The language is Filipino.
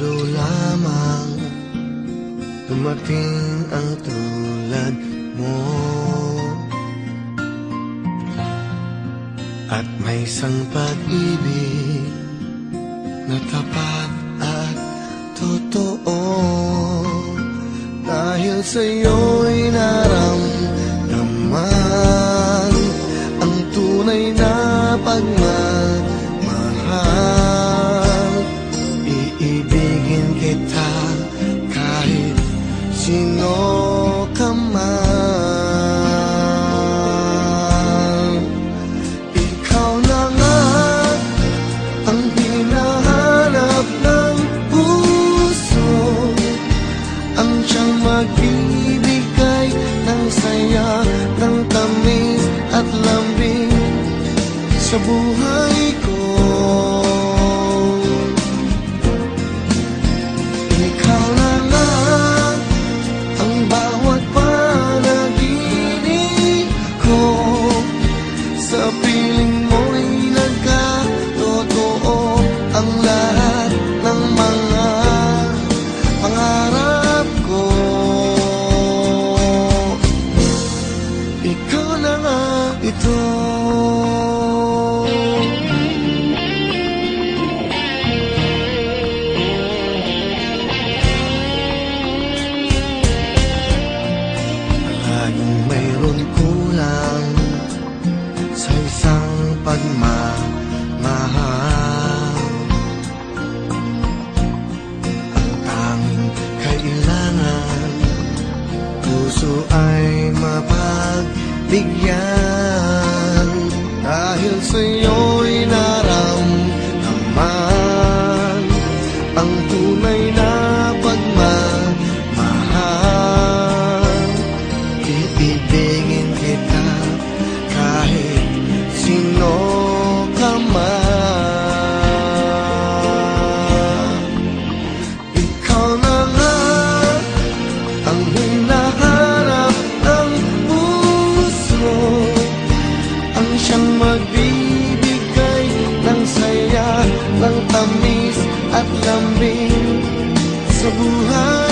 biro lamang Dumating ang tulad mo. At may isang pag-ibig Na tapat at totoo. Dahil sa'yo'y na burra e mahal tanging kailangan Puso ay mapagbigyan. Dahil sa'yo'y naramdaman Ang tunay na pagmamahal. Iibigin akin sa buhay.